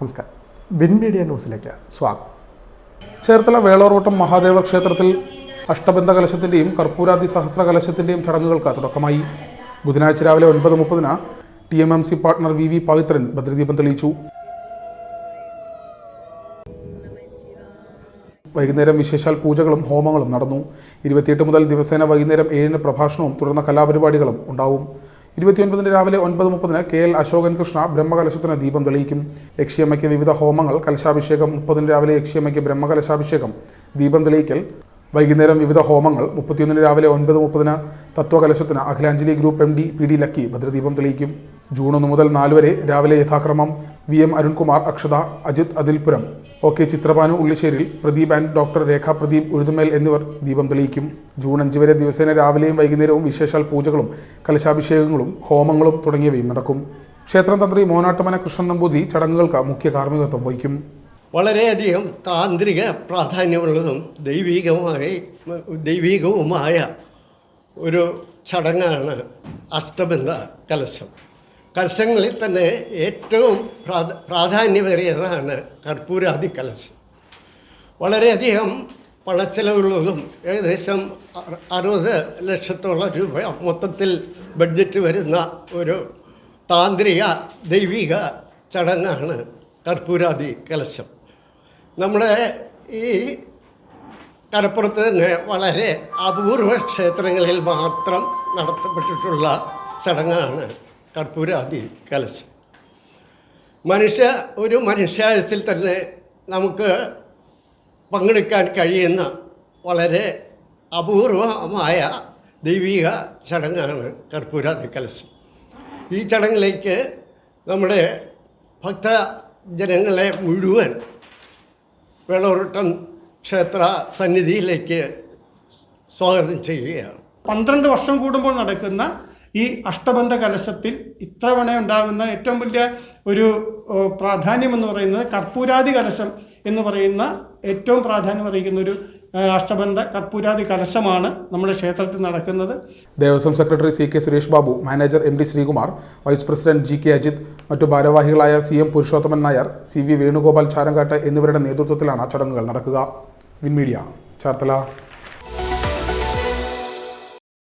നമസ്കാരം. Win media ന്യൂസിലേക്ക് സ്വാഗതം. ചേർത്തല വേളോർവട്ടം മഹാദേവ ക്ഷേത്രത്തിൽ അഷ്ടബന്ധ കലശത്തിന്റെയും കർപ്പൂരാതി സഹസ്ര കലശത്തിന്റെയും ചടങ്ങുകൾക്ക് തുടക്കമായി. ബുധനാഴ്ച രാവിലെ ഒൻപത് മുപ്പതിന് T M M C partner V V Pavithran ഭദ്രദീപം തെളിയിച്ചു. വൈകുന്നേരം വിശേഷാൽ പൂജകളും ഹോമങ്ങളും നടന്നു. ഇരുപത്തിയെട്ട് മുതൽ ദിവസേന വൈകുന്നേരം ഏഴിന് പ്രഭാഷണവും തുടർന്ന് കലാപരിപാടികളും ഉണ്ടാവും. ഇരുപത്തിയൊൻപതിന് രാവിലെ ഒൻപത് മുപ്പതിന് കെ എൽ അശോകൻ കൃഷ്ണ ബ്രഹ്മകലശത്തിന് ദീപം തെളിയിക്കും. യക്ഷിയമ്മയ്ക്ക് വിവിധ ഹോമങ്ങൾ കലശാഭിഷേകം മുപ്പതിന് രാവിലെ യക്ഷിയമ്മയ്ക്ക് ബ്രഹ്മകലശാഭിഷേകം ദീപം തെളിയിക്കൽ. വൈകുന്നേരം വിവിധ ഹോമങ്ങൾ മുപ്പത്തിയൊന്നിന് രാവിലെ ഒൻപത് മുപ്പതിന് തത്വകലശത്തിന് Akhilanjali group M D P D Lucky ഭദ്രദീപം തെളിയിക്കും. ജൂൺ ഒന്ന് മുതൽ നാല് വരെ രാവിലെ യഥാക്രമം V M Arunkumar Akshatha Ajith Athilpuram. O K Chithrabhanu Ullisseril Pradeep and doctor Rekha Pradeep Uruthumel എന്നിവർ ദീപം തെളിയിക്കും. ജൂൺ അഞ്ച് വരെ ദിവസേന രാവിലെയും വൈകുന്നേരവും വിശേഷാൽ പൂജകളും കലശാഭിഷേകങ്ങളും ഹോമങ്ങളും തുടങ്ങിയവയും നടക്കും. ക്ഷേത്രം തന്ത്രി മോനാട്ടമന കൃഷ്ണൻ നമ്പൂതിരി ചടങ്ങുകൾക്ക് മുഖ്യ കാർമ്മികത്വം വഹിക്കും. വളരെയധികം താന്ത്രിക പ്രാധാന്യമുള്ളതും ദൈവികമായി ദൈവികവുമായ ഒരു ചടങ്ങാണ് അഷ്ടബന്ധ കലശം. കലശങ്ങളിൽ തന്നെ ഏറ്റവും പ്രാധ പ്രാധാന്യമേറിയതാണ് കർപ്പൂരാദി കലശം. വളരെയധികം പണച്ചെലവുള്ളതും ഏകദേശം അറു- അറുപത് ലക്ഷത്തോളം രൂപ മൊത്തത്തിൽ ബഡ്ജറ്റ് വരുന്ന ഒരു താന്ത്രിക ദൈവിക ചടങ്ങാണ് കർപ്പൂരാദി കലശം. നമ്മുടെ ഈ കരപ്പുറത്ത് തന്നെ വളരെ അപൂർവ ക്ഷേത്രങ്ങളിൽ മാത്രം നടത്തപ്പെട്ടിട്ടുള്ള ചടങ്ങാണ് കർപ്പൂരാദി കലശം. മനുഷ്യ ഒരു മനുഷ്യായുസിൽ തന്നെ നമുക്ക് പങ്കെടുക്കാൻ കഴിയുന്ന വളരെ അപൂർവമായ ദൈവിക ചടങ്ങാണ് കർപ്പൂരാദി കലശം. ഈ ചടങ്ങിലേക്ക് നമ്മുടെ ഭക്തജനങ്ങളെ മുഴുവൻ വേളോട്ടം ക്ഷേത്ര സന്നിധിയിലേക്ക് സ്വാഗതം ചെയ്യുകയാണ്. പന്ത്രണ്ട് വർഷം കൂടുമ്പോൾ നടക്കുന്ന ഈ അഷ്ടബന്ധ കലശത്തിൽ ഇത്തവണ ഉണ്ടാകുന്ന ഏറ്റവും വലിയ ഒരു പ്രാധാന്യം എന്ന് പറയുന്നത് കർപ്പൂരാതി കലശം എന്ന് പറയുന്ന ഏറ്റവും പ്രാധാന്യം അറിയിക്കുന്ന ഒരു അഷ്ടബന്ധ കർപ്പൂരാതി കലശമാണ് നമ്മുടെ ക്ഷേത്രത്തിൽ നടക്കുന്നത്. Devaswom secretary C K Suresh Babu manager M D Sreekumar vice president G K Ajith മറ്റു ഭാരവാഹികളായ C M Purushothaman Nair C V Venugopal Charankattu എന്നിവരുടെ നേതൃത്വത്തിലാണ് ചടങ്ങുകൾ നടക്കുക. വിൻമീഡിയ ചേർത്തല.